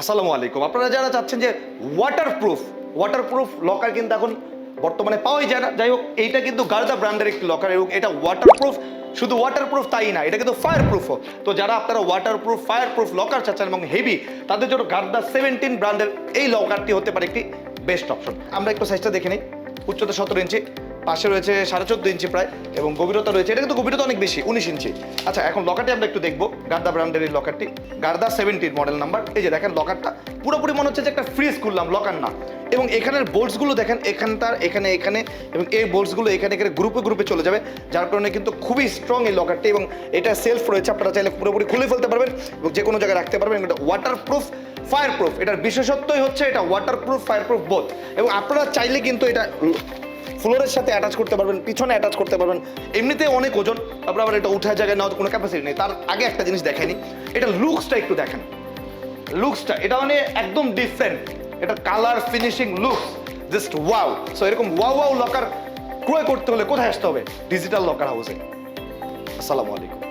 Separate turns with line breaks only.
আসসালামু আলাইকুম। আপনারা যারা চাচ্ছেন যে ওয়াটারপ্রুফ ওয়াটারপ্রুফ লকার কিন্তু এখন বর্তমানে পাওয়াই যায় না, যাই হোক, এইটা কিন্তু গার্দা ব্র্যান্ডের একটি লকার এবং এটা ওয়াটারপ্রুফ শুধু ওয়াটারপ্রুফ তাই না, এটা কিন্তু ফায়ার প্রুফও তো যারা আপনারা ওয়াটারপ্রুফ ফায়ার প্রুফ লকার চাচ্ছেন এবং হেভি তাদের জন্য গার্দা সেভেন্টিন ব্র্যান্ডের এই লকারটি হতে পারে একটি বেস্ট অপশন আমরা একটু সাইজটা দেখে নিই, উচ্চতা সতেরো ইঞ্চি পাশে রয়েছে সাড়ে চোদ্দ ইঞ্চি প্রায় এবং গভীরতা রয়েছে। এটা কিন্তু গভীরতা অনেক বেশি, উনিশ ইঞ্চি। আচ্ছা এখন লকারটি আমরা একটু দেখব, গার্দা ব্র্যান্ডের এই লকারটি গার্দা সেভেন্টিন মডেল নাম্বার এই যে দেখেন লকারটা পুরোপুরি মনে হচ্ছে যে একটা ফ্রিজ খুললাম লকার না। এবং এখানের বোল্টসগুলো দেখেন এখানটার এখানে এখানে, এবং এই বোল্টসগুলো এখানে এখানে গ্রুপে গ্রুপে চলে যাবে। যার কারণে কিন্তু খুবই স্ট্রং এই লকারটি এবং এটা সেলফ রয়েছে। আপনারা চাইলে পুরোপুরি খুলে ফেলতে পারবেন এবং যে কোনো জায়গায় রাখতে পারবেন। এটা ওয়াটার প্রুফ ফায়ার প্রুফ এটার বিশেষত্বই হচ্ছে এটা waterproof fireproof both এবং আপনারা চাইলে কিন্তু এটা ফ্লোরের সাথে অ্যাটাচ করতে পারবেন, পিছনে অ্যাটাচ করতে পারবেন। এমনিতে অনেক ওজন, তারপর আবার এটা উঠার জায়গায় নেওয়ার কোনো ক্যাপাসিটি নেই। তার আগে একটা জিনিস দেখেনি এটা লুকসটা একটু দেখেন। লুকসটা এটা মানে একদম ডিফারেন্ট এটা colour finishing looks just wow so এরকম ওয়াও ওয়াও লকার ক্রয় করতে হলে কোথায় আসতে হবে? ডিজিটাল লকার হাউসে আসসালামু আলাইকুম।